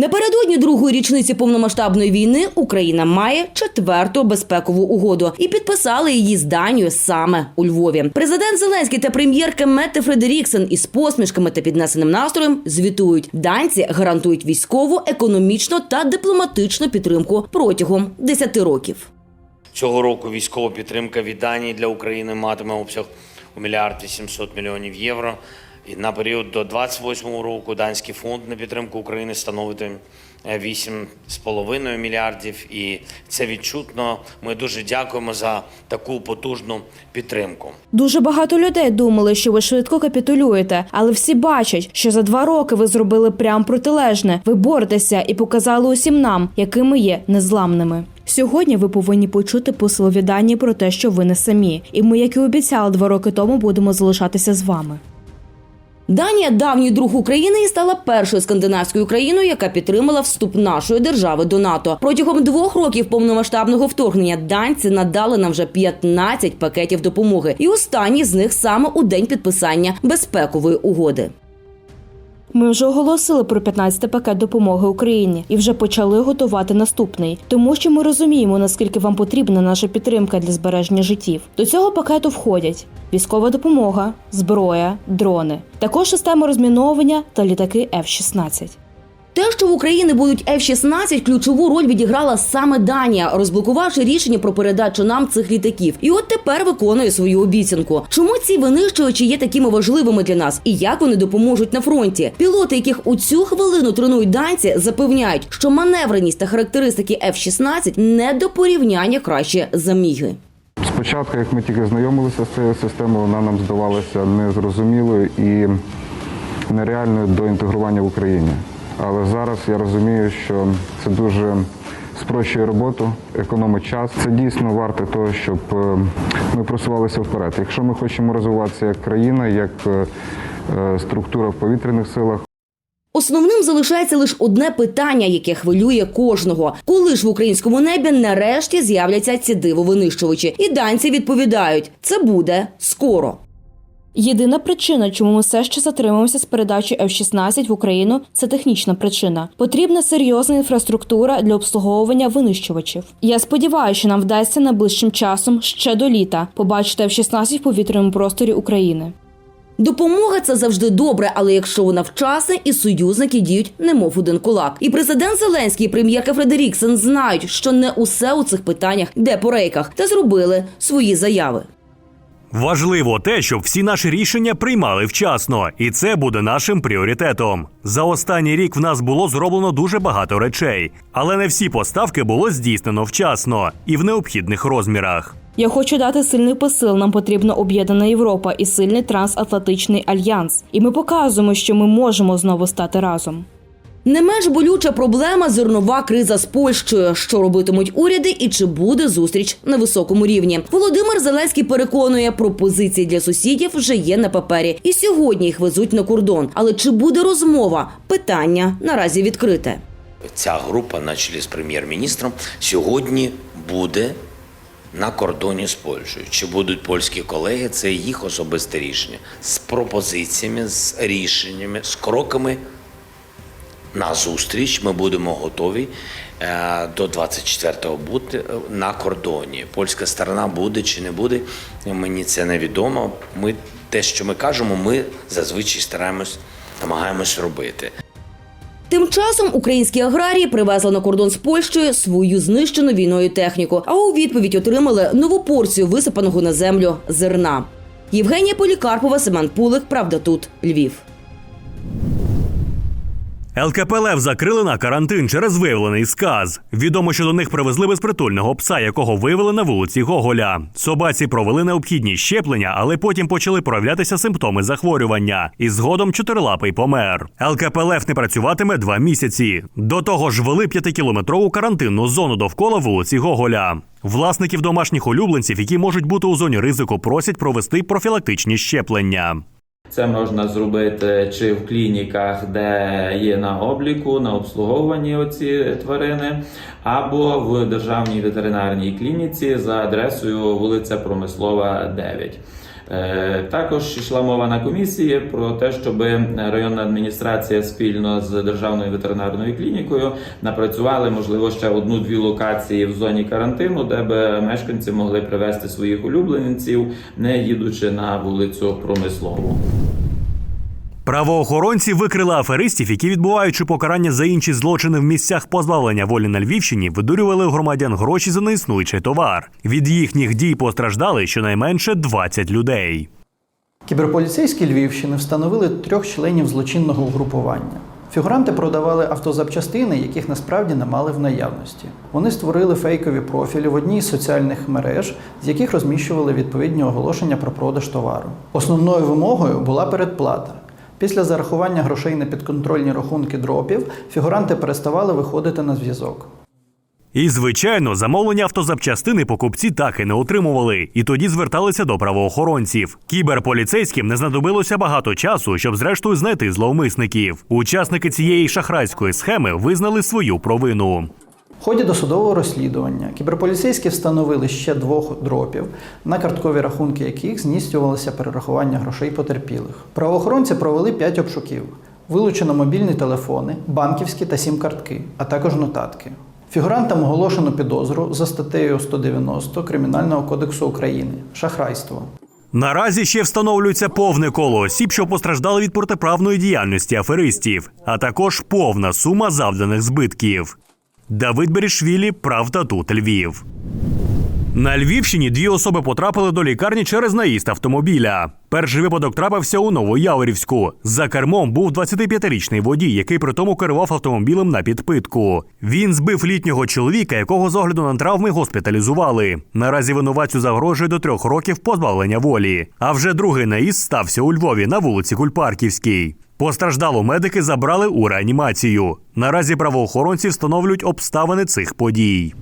Напередодні другої річниці повномасштабної війни Україна має четверту безпекову угоду і підписали її з Данією саме у Львові. Президент Зеленський та прем'єрка Метте Фредеріксен із посмішками та піднесеним настроєм звітують. Данці гарантують військову, економічну та дипломатичну підтримку протягом 10 років. Цього року військова підтримка від Данії для України матиме обсяг у мільярд 800 мільйонів євро. І на період до 28 року данський фонд на підтримку України становитиме 8,5 мільярдів. І це відчутно. Ми дуже дякуємо за таку потужну підтримку. Дуже багато людей думали, що ви швидко капітулюєте, але всі бачать, що за два роки ви зробили прям протилежне. Ви боретеся і показали усім нам, якими є незламними. Сьогодні ви повинні почути посил від Данії про те, що ви не самі, і ми, як і обіцяли два роки тому, будемо залишатися з вами. Данія, давній друг України, і стала першою скандинавською країною, яка підтримала вступ нашої держави до НАТО. Протягом двох років повномасштабного вторгнення данці надали нам вже 15 пакетів допомоги, і останній з них саме у день підписання безпекової угоди. Ми вже оголосили про 15 пакет допомоги Україні і вже почали готувати наступний, тому що ми розуміємо, наскільки вам потрібна наша підтримка для збереження життів. До цього пакету входять військова допомога, зброя, дрони, також система розміновування та літаки F-16. Те, що в Україні будуть F-16, ключову роль відіграла саме Данія, розблокувавши рішення про передачу нам цих літаків. І от тепер виконує свою обіцянку. Чому ці винищувачі є такими важливими для нас і як вони допоможуть на фронті? Пілоти, яких у цю хвилину тренують данці, запевняють, що маневреність та характеристики F-16 не до порівняння краще за міги. Спочатку, як ми тільки знайомилися з цією системою, вона нам здавалася незрозумілою і нереальною до інтегрування в Україні. Але зараз я розумію, що це дуже спрощує роботу, економить час. Це дійсно варте того, щоб е, ми просувалися вперед. Якщо ми хочемо розвиватися як країна, як е, е, структура в повітряних силах, Основним залишається лише одне питання, яке хвилює кожного: коли ж в українському небі нарешті з'являться ці дивовинищувачі? І данці відповідають: це буде скоро. Єдина причина, чому ми все ще затримуємося з передачі F-16 в Україну, це технічна причина. Потрібна серйозна інфраструктура для обслуговування винищувачів. Я сподіваюся, що нам вдасться найближчим часом ще до літа побачити F-16 в повітряному просторі України. Допомога це завжди добре, але якщо вона вчасна і союзники діють немов один кулак. І президент Зеленський, і прем'єрка Фредеріксен знають, що не усе у цих питаннях йде по рейках, та зробили свої заяви. Важливо те, щоб всі наші рішення приймали вчасно, і це буде нашим пріоритетом. За останній рік в нас було зроблено дуже багато речей, але не всі поставки було здійснено вчасно і в необхідних розмірах. Я хочу дати сильний посил. Нам потрібна об'єднана Європа і сильний трансатлантичний альянс. І ми показуємо, що ми можемо знову стати разом. Не менш болюча проблема зернова криза з Польщею. Що робитимуть уряди і чи буде зустріч на високому рівні? Володимир Зеленський переконує, пропозиції для сусідів вже є на папері, і сьогодні їх везуть на кордон. Але чи буде розмова? Питання наразі відкрите. Ця група, на чолі з прем'єр-міністром, сьогодні буде на кордоні з Польщею. Чи будуть польські колеги? Це їх особисте рішення з пропозиціями, з рішеннями, з кроками на зустріч. Ми будемо готові е, до 24-го бути е, на кордоні. Польська сторона буде чи не буде, мені це невідомо. Ми те, що ми кажемо, ми зазвичай стараємось, намагаємось робити. Тим часом українські аграрії привезли на кордон з Польщею свою знищену війною техніку, а у відповідь отримали нову порцію висипаного на землю зерна. Євгенія Полікарпова, Семен Пулик. Правда, тут Львів. ЛКП «Лев» закрили на карантин через виявлений сказ. Відомо, що до них привезли безпритульного пса, якого вивели на вулиці Гоголя. Собаці провели необхідні щеплення, але потім почали проявлятися симптоми захворювання. І згодом чотирилапий помер. ЛКП «Лев» не працюватиме два місяці. До того ж, ввели п'ятикілометрову карантинну зону довкола вулиці Гоголя. Власників домашніх улюбленців, які можуть бути у зоні ризику, просять провести профілактичні щеплення. Це можна зробити чи в клініках, де є на обліку, на обслуговуванні оці тварини, або в державній ветеринарній клініці за адресою вулиця Промислова, 9. Е, Також йшла мова на комісії про те, щоб районна адміністрація спільно з державною ветеринарною клінікою напрацювали можливо ще одну-дві локації в зоні карантину, де би мешканці могли привезти своїх улюбленців, не їдучи на вулицю промислову. Правоохоронці викрили аферистів, які, відбуваючи покарання за інші злочини в місцях позбавлення волі на Львівщині, видурювали у громадян гроші за неіснуючий товар. Від їхніх дій постраждали щонайменше 20 людей. Кіберполіцейські Львівщини встановили трьох членів злочинного угрупування. Фігуранти продавали автозапчастини, яких насправді не мали в наявності. Вони створили фейкові профілі в одній з соціальних мереж, з яких розміщували відповідні оголошення про продаж товару. Основною вимогою була передплата. Після зарахування грошей на підконтрольні рахунки дропів фігуранти переставали виходити на зв'язок. І, звичайно, замовлення автозапчастини покупці так і не отримували, і тоді зверталися до правоохоронців. Кіберполіцейським не знадобилося багато часу, щоб зрештою знайти зловмисників. Учасники цієї шахрайської схеми визнали свою провину. В ході досудового розслідування кіберполіцейські встановили ще двох дропів, на карткові рахунки яких здійснювалося перерахування грошей потерпілих. Правоохоронці провели п'ять обшуків. Вилучено мобільні телефони, банківські та сім-картки, а також нотатки. Фігурантам оголошено підозру за статтею 190 Кримінального кодексу України шахрайство. Наразі ще встановлюється повне коло осіб, що постраждали від протиправної діяльності аферистів, а також повна сума завданих збитків. Давид Берішвілі, Правда тут Львів. На Львівщині дві особи потрапили до лікарні через наїзд автомобіля. Перший випадок трапився у Новояворівську. За кермом був 25-річний водій, який при тому керував автомобілем на підпитку. Він збив літнього чоловіка, якого з огляду на травми госпіталізували. Наразі винуватцю загрожує до трьох років позбавлення волі. А вже другий наїзд стався у Львові на вулиці Кульпарківській. Постраждалу медики забрали у реанімацію. Наразі правоохоронці встановлюють обставини цих подій.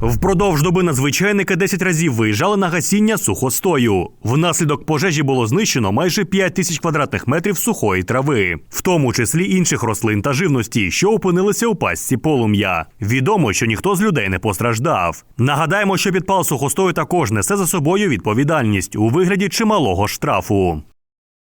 Впродовж доби надзвичайники 10 разів виїжджали на гасіння сухостою. Внаслідок пожежі було знищено майже 5 тисяч квадратних метрів сухої трави, в тому числі інших рослин та живності, що опинилися у пастці полум'я. Відомо, що ніхто з людей не постраждав. Нагадаємо, що підпал сухостою також несе за собою відповідальність у вигляді чималого штрафу.